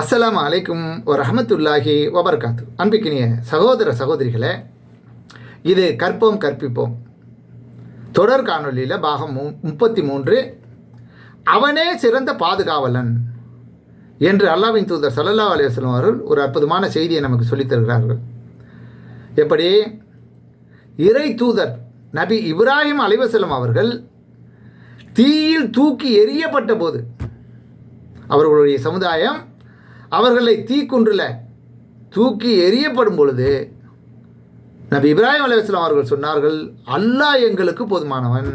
அஸ்ஸலாமு அலைக்கும் ஒரு ரஹமத்துல்லாஹி வபர்காத்து. அன்பிக்கினிய சகோதர சகோதரிகளே இது கற்போம் கற்பிப்போம். தொடர் காணொலியில் பாகம் மு முப்பத்தி மூன்று அவனே சிறந்த பாதுகாவலன் என்று அல்லாவின் தூதர் சல்லல்லா அலையம் அவர்கள் ஒரு அற்புதமான செய்தியை நமக்கு சொல்லித் தருகிறார்கள். எப்படி? இறை தூதர் நபி இப்ராஹிம் அலைவசலம் அவர்கள் தீயில் தூக்கி எறியப்பட்ட போது அவர்களுடைய சமுதாயம் அவர்களை தீக்குன்றில் தூக்கி எறியப்படும் பொழுது நபி இப்ராஹிம் அலுவலாம் அவர்கள் சொன்னார்கள் அல்லாஹ் எங்களுக்கு போதுமானவன்.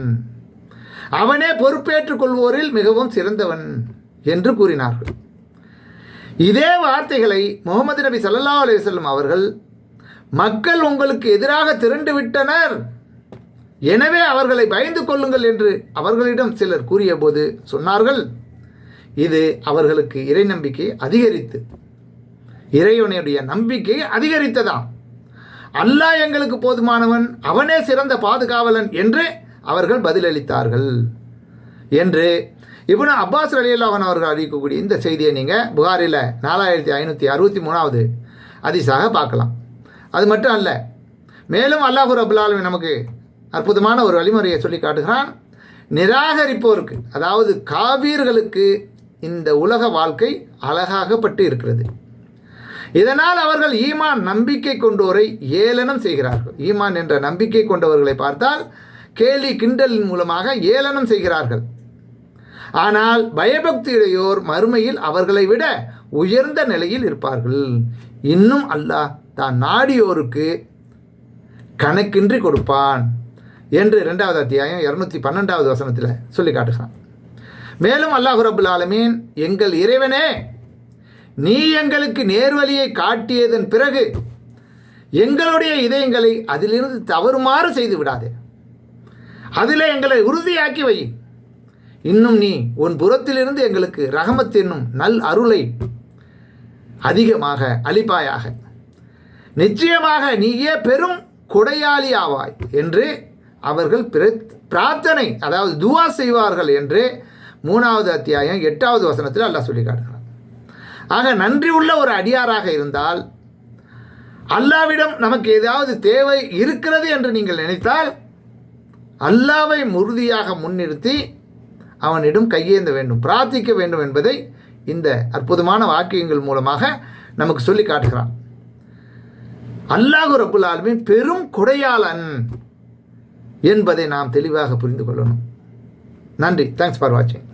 அவனே பொறுப்பேற்றுக் கொள்வோரில் மிகவும் சிறந்தவன் என்று கூறினார்கள். இதே வார்த்தைகளை முகமது நபி சல்லா அலுவலம் அவர்கள் மக்கள் உங்களுக்கு எதிராக திரண்டு விட்டனர். எனவே அவர்களை பயந்து கொள்ளுங்கள் என்று அவர்களிடம் சிலர் கூறியபோது சொன்னார்கள். இது அவர்களுக்கு இறை நம்பிக்கை அதிகரித்து இறைவனுடைய நம்பிக்கை அதிகரித்ததாம். அல்லாஹ் எங்களுக்கு போதுமானவன் அவனே சிறந்த பாதுகாவலன் என்று அவர்கள் பதிலளித்தார்கள் என்று இவனு அப்பாஸ் அலியல்லாஹன் அவர்கள் அறிவிக்கக்கூடிய இந்த செய்தியை நீங்கள் புகாரில் நாலாயிரத்தி ஐநூற்றி அறுபத்தி மூணாவது அதிசாக பார்க்கலாம். அது மட்டும் அல்ல மேலும் அல்லாஹு ரபுல்லாலுமே நமக்கு அற்புதமான ஒரு வழிமுறையை சொல்லி காட்டுகிறான். நிராகரிப்போருக்கு அதாவது காவீர்களுக்கு இந்த உலக வாழ்க்கை அழகாகப்பட்டு இருக்கிறது. இதனால் அவர்கள் ஈமான் நம்பிக்கை கொண்டோரை ஏளனம் செய்கிறார்கள். ஈமான் என்ற நம்பிக்கை கொண்டவர்களை பார்த்தால் கேலி கிண்டலின் மூலமாக ஏளனம் செய்கிறார்கள். ஆனால் பயபக்தியுடையோர் மறுமையில் அவர்களை விட உயர்ந்த நிலையில் இருப்பார்கள். இன்னும் அல்லாஹ் தான் நாடியோருக்கு கணக்கின்றி கொடுப்பான் என்று இரண்டாவது அத்தியாயம் இரநூத்தி பன்னெண்டாவது வசனத்தில் சொல்லி காட்டுகிறான். மேலும் அல்லாஹு ரபுல் ஆலமீன் எங்கள் இறைவனே நீ எங்களுக்கு நேர்வழியை காட்டியதன் பிறகு எங்களுடைய இதயங்களை அதிலிருந்து தவறுமாறு செய்து விடாதே அதில் எங்களை உறுதியாக்கி வை. இன்னும் நீ உன் புறத்திலிருந்து எங்களுக்கு ரகமத் என்னும் நல் அருளை அதிகமாக அளிப்பாயாக. நிச்சயமாக நீயே பெரும் கொடையாளி ஆவாய் என்று அவர்கள் பிரார்த்தனை அதாவது துவா செய்வார்கள் என்று மூணாவது அத்தியாயம் எட்டாவது வசனத்தில் அல்லாஹ் சொல்லி காட்டுகிறான். ஆக நன்றி உள்ள ஒரு அடியாராக இருந்தால் அல்லாவிடம் நமக்கு ஏதாவது தேவை இருக்கிறது என்று நீங்கள் நினைத்தால் அல்லாவை உறுதியாக முன்னிறுத்தி அவனிடம் கையேந்த வேண்டும் பிரார்த்திக்க வேண்டும் என்பதை இந்த அற்புதமான வாக்கியங்கள் மூலமாக நமக்கு சொல்லி காட்டுகிறான். அல்லாஹு ரபுல் ஆலமின் பெரும் கொடையாளன் என்பதை நாம் தெளிவாக புரிந்து கொள்ளணும். நன்றி தேங்க்ஸ் ஃபார் வாட்சிங்